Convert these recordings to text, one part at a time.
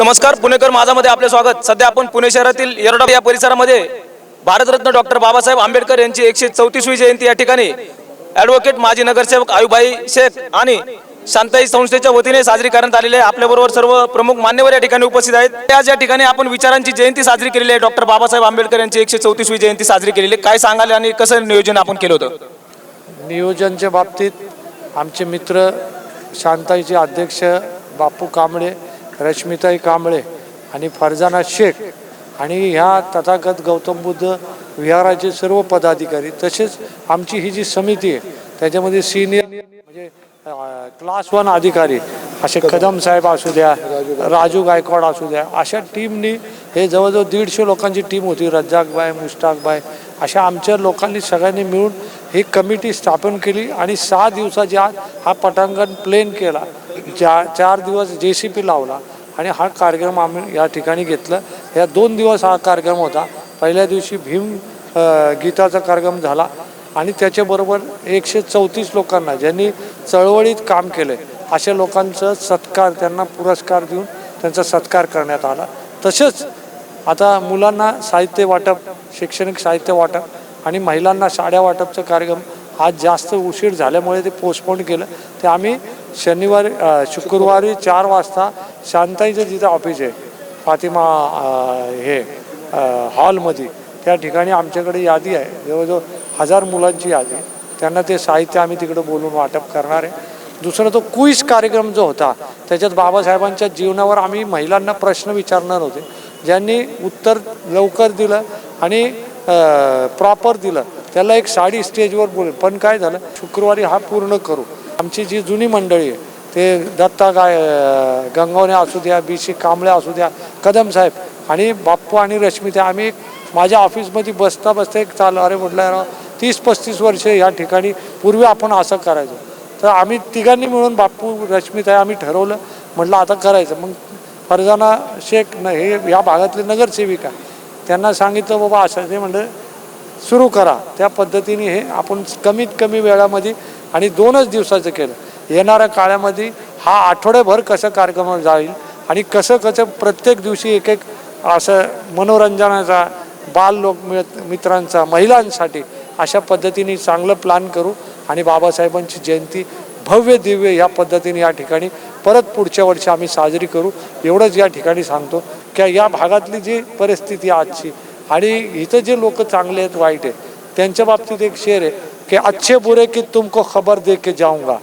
नमस्कार पुणेकर माझामध्ये आपले स्वागत. सध्या आपण पुणे शहरातील येरडा या परिसरामध्ये भारतरत्न डॉक्टर बाबासाहेब आंबेडकर यांची एकशे चौतीसवी जयंती या ठिकाणी ॲडव्होकेट माजी नगरसेवक आयुभाई शेख आणि शांताई संस्थेच्या वतीने साजरी करण्यात आलेली आहे. आपल्याबरोबर सर्व प्रमुख मान्यवर या ठिकाणी उपस्थित आहेत. आज या ठिकाणी आपण विचारांची जयंती साजरी केलेली आहे. डॉक्टर बाबासाहेब आंबेडकर यांची एकशे चौतीसवी जयंती साजरी केलेली आहे. काय सांगाल आणि कसं नियोजन आपण केलं होतं? नियोजनच्या बाबतीत आमचे मित्र शांताईचे अध्यक्ष बापू कांबळे रश्मिताई कांबळे आणि फरजाना शेख आणि ह्या तथागत गौतम बुद्ध विहाराचे सर्व पदाधिकारी तसेच आमची ही जी समिती आहे त्याच्यामध्ये सिनियर म्हणजे क्लास वन अधिकारी असे कदम. साहेब असू द्या राजू गायकवाड. असू द्या अशा टीमनी हे जवळजवळ दीडशे लोकांची टीम होती रज्जाकबाई मुश्ताकबाई अशा आमच्या लोकांनी सगळ्यांनी मिळून ही कमिटी स्थापन केली आणि सहा दिवसाच्या आत हा पटांगण प्लेन केला. चार चार दिवस जे सी पी लावला. आणि हा कार्यक्रम आम्ही या ठिकाणी घेतला. या दोन दिवस हा कार्यक्रम होता. पहिल्या दिवशी भीम गीताचा कार्यक्रम झाला आणि त्याच्याबरोबर एकशे चौतीस लोकांना ज्यांनी चळवळीत काम केलं अशा लोकांचं सत्कार त्यांना पुरस्कार देऊन त्यांचा सत्कार करण्यात आला. तसेच आता मुलांना साहित्य वाटप शैक्षणिक साहित्य वाटप आणि महिलांना साड्या वाटपचा कार्यक्रम आज जास्त उशीर झाल्यामुळे ते पोस्टपोन केलं. ते आम्ही शनिवारी शुक्रवारी चार वाजता शांताईचं जिथं ऑफिस आहे फातिमा हे हॉलमध्ये त्या ठिकाणी आमच्याकडे यादी आहे. जवळजवळ हजार मुलांची यादी आहे. त्यांना ते साहित्य आम्ही तिकडं बोलून वाटप करणार आहे. दुसरा तो क्विज कार्यक्रम जो होता त्याच्यात बाबासाहेबांच्या जीवनावर आम्ही महिलांना प्रश्न विचारणार होते. ज्यांनी उत्तर लवकर दिलं आणि प्रॉपर दिलं. त्याला एक साडी स्टेजवर बोलेल. पण काय झालं? शुक्रवारी हा पूर्ण करू. आमची जी जुनी मंडळी आहे ते दत्ता गाय गंगवणे असू द्या बी सी कांबळे असू द्या कदम साहेब आणि बाप्पू आणि रश्मिता आम्ही माझ्या ऑफिसमध्ये बसता बसता एक चाल अरे म्हटलं यार, तीस पस्तीस वर्ष या ठिकाणी पूर्वी आपण असं करायचो. तर आम्ही तिघांनी मिळून बाप्पू रश्मिता आम्ही ठरवलं म्हटलं आता करायचं. मग फरजाना शेख न हे ह्या भागातले नगरसेविका त्यांना सांगितलं बाबा असं ते म्हणलं सुरू करा. त्या पद्धतीने हे आपण कमीत कमी वेळामध्ये आणि दोनच दिवसाचं केलं. येणाऱ्या काळामध्ये हा आठवड्याभर कसं कार्यक्रम जाईल आणि कसं कसं प्रत्येक दिवशी एक एक असं मनोरंजनाचा बाल लोक मित्रांचा महिलांसाठी अशा पद्धतीने चांगलं प्लॅन करू आणि बाबासाहेबांची जयंती भव्य दिव्य या पद्धतीने या ठिकाणी परत पुढच्या वर्षी आम्ही साजरी करू. एवढंच या ठिकाणी सांगतो की या भागातली जी परिस्थिती आजची आणि इथं जे लोक चांगले आहेत वाईट आहेत त्यांच्या बाबतीत एक शेर आहे. की अच्छे बुरे की तुमको खबर दे के जाऊँगा।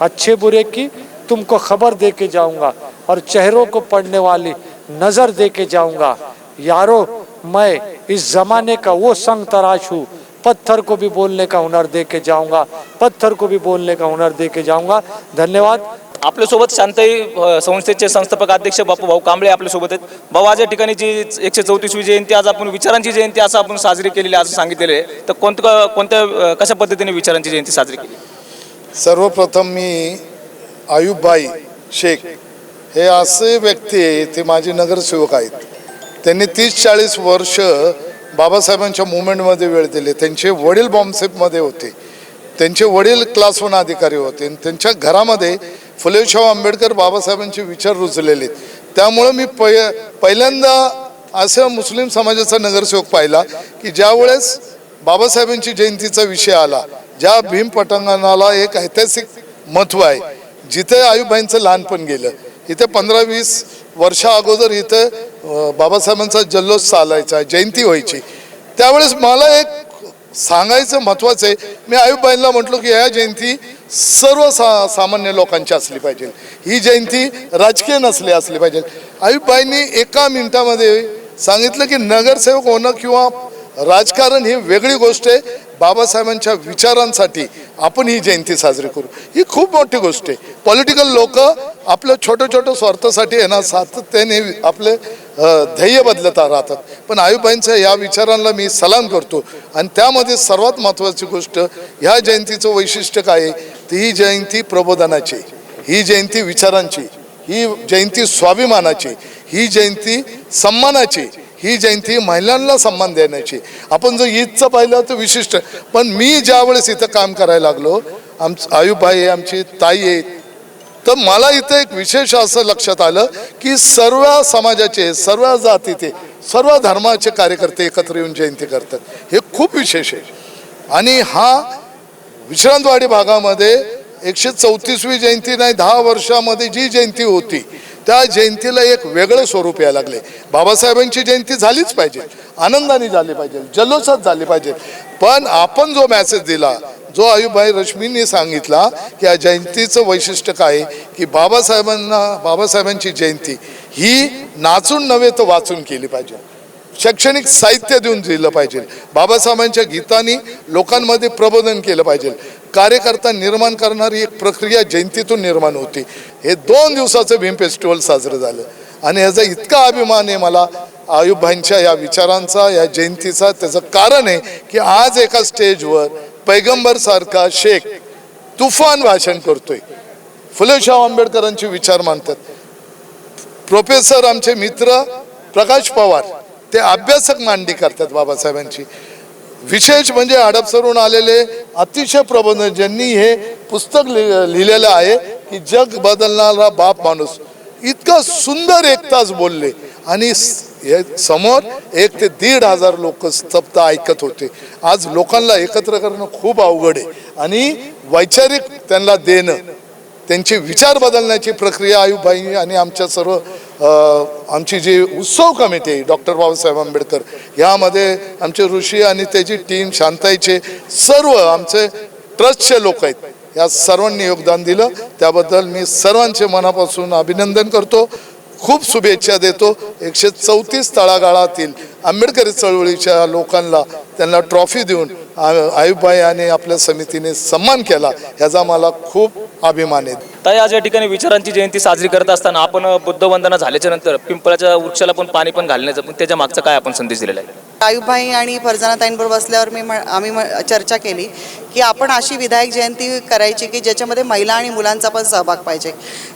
अच्छे बुरे की तुमको खबर दे के जाऊँगा। और चेहरों को पढ़ने वाली नज़र दे के जाऊँगा। यारो, मैं इस जमाने का वो संग तराश हूँ। पत्थर को भी बोलने का हुनर दे के जाऊँगा। पत्थर को भी बोलने का हुनर दे के जाऊँगा। धन्यवाद। आपल्यासोबत शांताई संस्थेचे संस्थापक अध्यक्ष बापू भाऊ कांबळे आपल्यासोबत आहेत. भाऊ आज या ठिकाणी जी एकशे चौतीसवी जयंती आज आपण विचारांची जयंती असं आपण साजरी केलेली असं सांगितलेलं आहे. तर कोणतं कोणत्या कशा पद्धतीने विचारांची जयंती साजरी केली? सर्वप्रथम मी आयुबबाई शेख हे असे व्यक्ती ते माझे नगरसेवक आहेत. त्यांनी तीस चाळीस वर्ष बाबासाहेबांच्या मुवमेंटमध्ये वेळ दिले. त्यांचे वडील बॉम्बसेपमध्ये होते. त्यांचे वडील क्लास वन अधिकारी होते. आणि त्यांच्या घरामध्ये फुलेशाह आंबेडकर बाबासाहेबांचे विचार रुजलेले आहेत. त्यामुळं मी पै पहिल्यांदा असं मुस्लिम समाजाचा नगरसेवक पाहिला की ज्यावेळेस बाबासाहेबांची जयंतीचा विषय आला ज्या भीम पटांगणाला एक ऐतिहासिक महत्त्व आहे जिथे आयुबाईंचं लहानपण गेलं इथे पंधरा वीस वर्षा अगोदर इथं बाबासाहेबांचा जल्लोष चालायचा जयंती व्हायची त्यावेळेस मला एक सांगायचं महत्त्वाचं आहे. मी आयुबाईंना म्हटलो की या जयंती सर्व सा सामान्य लोकांची असली पाहिजे. ही जयंती राजकीय नसली असली पाहिजे. आयुबाईंनी एका मिनिटामध्ये सांगितलं की नगरसेवक होणं किंवा राजकारण ही वेगळी गोष्ट आहे. बाबासाहेबांच्या विचारांसाठी आपण ही जयंती साजरी करू. ही खूप मोठी गोष्ट आहे. पॉलिटिकल लोक आपलं छोटं छोटं स्वार्थासाठी आहे ना सातत्याने आपले ध्येय बदलत राहतात. पण आयुबाईंच्या या विचारांना मी सलाम करतो. आणि त्यामध्ये सर्वात महत्त्वाची गोष्ट ह्या जयंतीचं वैशिष्ट्य काय आहे? ती ही जयंती प्रबोधनाची ही जयंती विचारांची ही जयंती स्वाभिमानाची ही जयंती सन्मानाची ही जयंती महिलांना सन्मान देण्याची आपण जर ईदचं पाहिलं तर विशिष्ट. पण मी ज्यावेळेस इथं काम करायला लागलो आमचं आयुबाई आहे आमची ताई आहे तर मला इथं एक विशेष असं लक्षात आलं की सर्व समाजाचे सर्व जातीचे सर्व धर्माचे कार्यकर्ते एकत्र येऊन जयंती करतात. हे खूप विशेष आहे. आणि हा विश्रांतवाडी भागामध्ये एकशे चौतीसवी जयंती नाही दहा वर्षामध्ये जी जयंती होती त्या जयंतीला एक वेगळं स्वरूप यायला लागले. बाबासाहेबांची जयंती झालीच पाहिजे आनंदाने झाली पाहिजे जल्लोषात झाली पाहिजे. पण आपण जो मॅसेज दिला जो आयुबाई रश्मींनी सांगितला की या जयंतीचं वैशिष्ट्य काय आहे? की बाबासाहेबांना बाबासाहेबांची जयंती ही नाचून नव्हे तर वाचून केली पाहिजे. शैक्षणिक साहित्य देऊन दिलं पाहिजे. बाबासाहेबांच्या गीतांनी लोकांमध्ये प्रबोधन केलं पाहिजे. कार्यकर्ता निर्माण करणारी एक प्रक्रिया जयंतीतून निर्माण होती. हे दोन दिवसाचं भीम फेस्टिवल साजरं झालं. आणि ह्याचा इतका अभिमान आहे मला आयुबाईंच्या या विचारांचा या जयंतीचा त्याचं कारण आहे की आज एका स्टेजवर पैगंबर सारखा शेख तुफान भाषण करतोय. फुलेशाह आंबेडकरांचे विचार मानतात प्रोफेसर आमचे मित्र प्रकाश पवार ते अभ्यासक मांडणी करतात बाबासाहेबांची. विशेष म्हणजे हडपसरून आलेले अतिशय प्रबोधन ज्यांनी हे पुस्तक लिहिलेलं आहे की जग बदलणारा बाप माणूस. इतकं सुंदर एक तास बोलले. आणि हे समोर एक ते दीड हजार लोक स्तब्ध ऐकत होते. आज लोकांना एकत्र करणं खूप अवघड आहे. आणि वैचारिक त्यांना देणं त्यांचे विचार बदलण्याची प्रक्रिया आयुबाई आणि आमच्या सर्व आमची जी उत्सव कमिटी आहे डॉक्टर बाबासाहेब आंबेडकर यामध्ये आमचे ऋषी आणि त्याची टीम शांताईचे सर्व आमचे ट्रस्टचे लोक आहेत. या सर्वांनी योगदान दिलं. त्याबद्दल मी सर्वांचे मनापासून अभिनंदन करतो. खूप शुभेच्छा देतो. एकशे चौतीस तळागाळातील आंबेडकरी चळवळीच्या लोकांना त्यांना ट्रॉफी देऊन आयुबाई आणि आपल्या समितीने सन्मान केला ह्याचा मला खूप अभिमान आहे. ताई आज या ठिकाणी विचारांची जयंती साजरी करत असताना आपण बुद्धवंदना झाल्याच्यानंतर पिंपळाच्या वृक्षाला पण पाणी पण घालण्याचं पण त्याच्या मागचा काय आपण संदेश दिलेला आहे? आयुबाई आणि फरजानाताईंबरोबर बसल्यावर मी म्ह- आम्ही म्ह- चर्चा केली की आपण अशी विधायक जयंती करायची की ज्याच्यामध्ये महिला आणि मुलांचा पण सहभाग पाहिजे.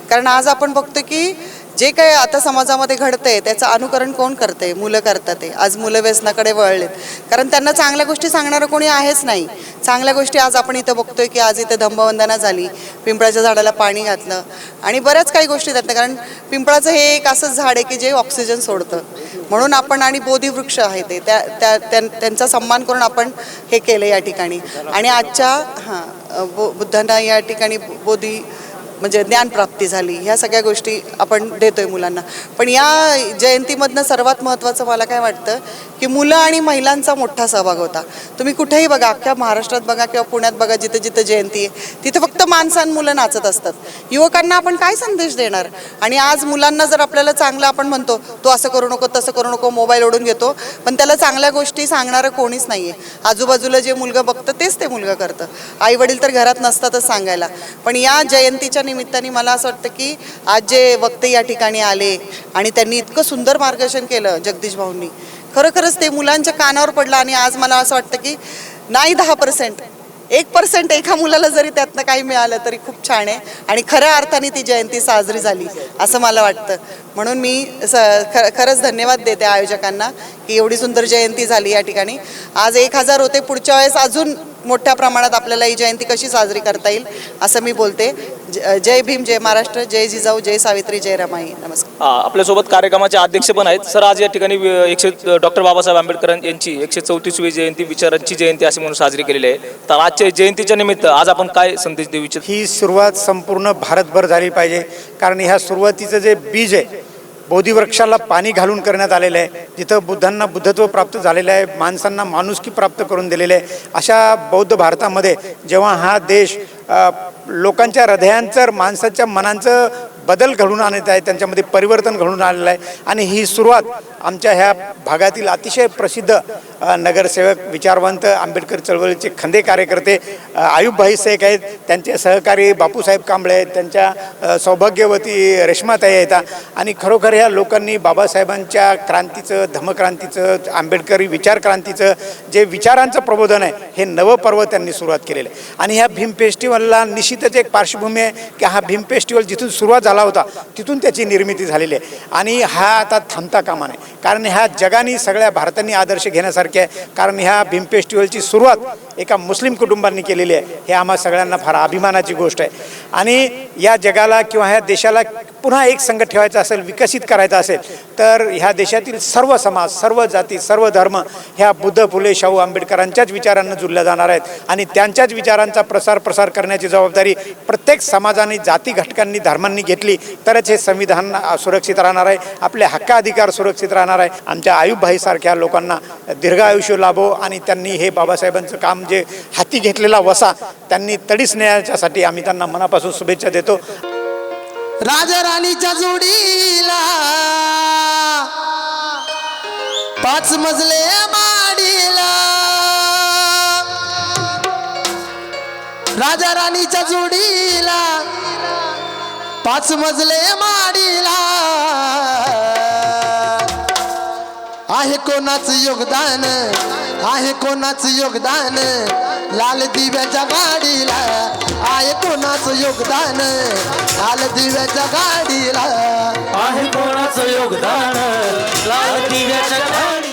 कारण आज आपण बघतो की जे काही आता समाजामध्ये घडतंय त्याचं अनुकरण कोण करते मुलं करतात ते. आज मुलं व्यसनाकडे वळलेत. कारण त्यांना चांगल्या गोष्टी सांगणारं कोणी आहेच नाही. चांगल्या गोष्टी आज आपण इथं बघतोय की आज इथं धम्मवंदना झाली. पिंपळाच्या झाडाला पाणी घातलं. आणि बऱ्याच काही गोष्टी त्यातल्या कारण पिंपळाचं हे एक असंच झाड आहे की जे ऑक्सिजन सोडतं. म्हणून आपण आणि बोधीवृक्ष आहे ते. त्या त्या त्यां- त्यांचा सन्मान करून आपण हे केलं या ठिकाणी. आणि आजच्या हां बो बुद्धांना या ठिकाणी बोधी म्हणजे ज्ञानप्राप्ती झाली ह्या सगळ्या गोष्टी आपण देतोय मुलांना. पण या जयंतीमधनं सर्वात महत्त्वाचं मला काय वाटतं की मुलं आणि महिलांचा मोठा सहभाग होता. तुम्ही कुठेही बघा अख्ख्या महाराष्ट्रात बघा किंवा पुण्यात बघा जिथं जिथं जयंती आहे तिथं फक्त माणसान मुलं नाचत असतात. युवकांना आपण काय संदेश देणार? आणि आज मुलांना जर आपल्याला चांगलं आपण म्हणतो तो असं करू नको तसं करू नको मोबाईल ओढून घेतो पण त्याला चांगल्या गोष्टी सांगणारं कोणीच नाही आहे आजूबाजूला जे मुलगा बघतं तेच ते मुलगा करतं. आई वडील तर घरात नसतातच सांगायला. पण या जयंतीच्या निमित्ताने मला असं वाटतं की आज जे वक्ते या ठिकाणी आले आणि त्यांनी इतकं सुंदर मार्गदर्शन केलं जगदीश भाऊंनी खरोखरच ते मुलांच्या कानावर पडलं आणि आज मला असं वाटतं की नाही दहा पर्सेंट एक पर्सेंट एका मुलाला जरी त्यातनं काही मिळालं तरी खूप छान आहे आणि खऱ्या अर्थाने ती जयंती साजरी झाली असं मला वाटतं. म्हणून मी स ख खरंच धन्यवाद देते आयोजकांना की एवढी सुंदर जयंती झाली या ठिकाणी. आज एक हजार होते पुढच्या वेळेस अजून मोठ्या प्रमाणात आपल्याला ही जयंती कशी साजरी करता येईल असं मी बोलते. ज- जय भीम जय महाराष्ट्र जय जिजाऊ जय सावित्री जय रमाई. नमस्कार. आपल्यासोबत कार्यक्रमाचे अध्यक्ष पण आहेत. सर आज या ठिकाणी एकशे डॉक्टर बाबासाहेब आंबेडकर यांची एकशे चौतीसवी जयंती विचारांची जयंती अशी म्हणून साजरी केलेली आहे. तर आजच्या जयंतीच्या निमित्त आज आपण काय संदेश देऊ इच्छित? ही सुरुवात संपूर्ण भारतभर झाली पाहिजे. कारण ह्या सुरुवातीचं जे बीज आहे बोधिवृक्षाला पाणी घालून करण्यात आलेलं आहे. जिथं बुद्धांना बुद्धत्व प्राप्त झालेलं आहे माणसांना माणुसकी प्राप्त करून दिलेले आहे. अशा बौद्ध भारतामध्ये जेव्हा हा देश लोकांच्या हृदयांचं माणसाच्या मनांचं बदल घडून आणत आहे त्यांच्यामध्ये परिवर्तन घडून आलेलं आहे. आणि ही सुरुवात आमच्या ह्या भागातील अतिशय प्रसिद्ध नगरसेवक विचारवंत आंबेडकर चळवळीचे खंदे कार्यकर्ते आयुबभाई शेख आहेत. त्यांचे सहकारी बापूसाहेब कांबळे आहेत. त्यांच्या सौभाग्यवती रेश्माताई आहेत. आणि खरोखर ह्या लोकांनी बाबासाहेबांच्या क्रांतीचं धमक्रांतीचं आंबेडकरी विचारक्रांतीचं जे विचारांचं प्रबोधन आहे हे नवं पर्व त्यांनी सुरुवात केलेलं आहे. आणि ह्या भीम फेस्टिवलला निश्चितच एक पार्श्वभूमी आहे की हा भीम फेस्टिवल जिथून सुरुवात झाला होता. तिथून त्याची निर्मिती झालेली आहे. आणि हा आता थांबता कामा नये. कारण ह्या जगाने सगळ्या भारतांनी आदर्श घेण्यासारखे आहे. कारण ह्या भीम फेस्टिवलची सुरुवात एका मुस्लिम कुटुंबांनी केलेली आहे. हे आम्हा सगळ्यांना फार अभिमानाची गोष्ट आहे. आणि या जगाला किंवा ह्या देशाला पुन्हा एक संघ ठेवायचा असेल विकसित करायचा असेल तर ह्या देशातील सर्व समाज सर्व जाती सर्व धर्म ह्या बुद्ध फुले शाहू आंबेडकरांच्याच विचारांना जुळल्या जाणार आहेत. आणि त्यांच्याच विचारांचा प्रसार प्रसार करण्याची जबाबदारी प्रत्येक समाजाने जाती घटकांनी धर्मांनी घेतली तरच हे संविधान सुरक्षित राहणार आहे. आपले हक्क अधिकार सुरक्षित राहणार आहे. आमच्या आयुभाईसारख्या लोकांना दीर्घ आयुष्य लाभो आणि त्यांनी हे बाबासाहेबांचं काम जे हाती घेतलेला वसा त्यांनी तडीस नेण्याच्यासाठी आम्ही त्यांना मनापासून शुभेच्छा देतो. राजा राणीच्या जोडीला पाच मजले माडीला. राजा राणीच्या जोडीला पाच मजले माडीला. आहे कोणाच योगदान? आहे कोणाच योगदान? लाल दिव्याच्या गाडीला. आहे कोणाच योगदान? लाल दिव्याच्या गाडीला. आहे कोणाचं योगदान? लाल दिव्याच्या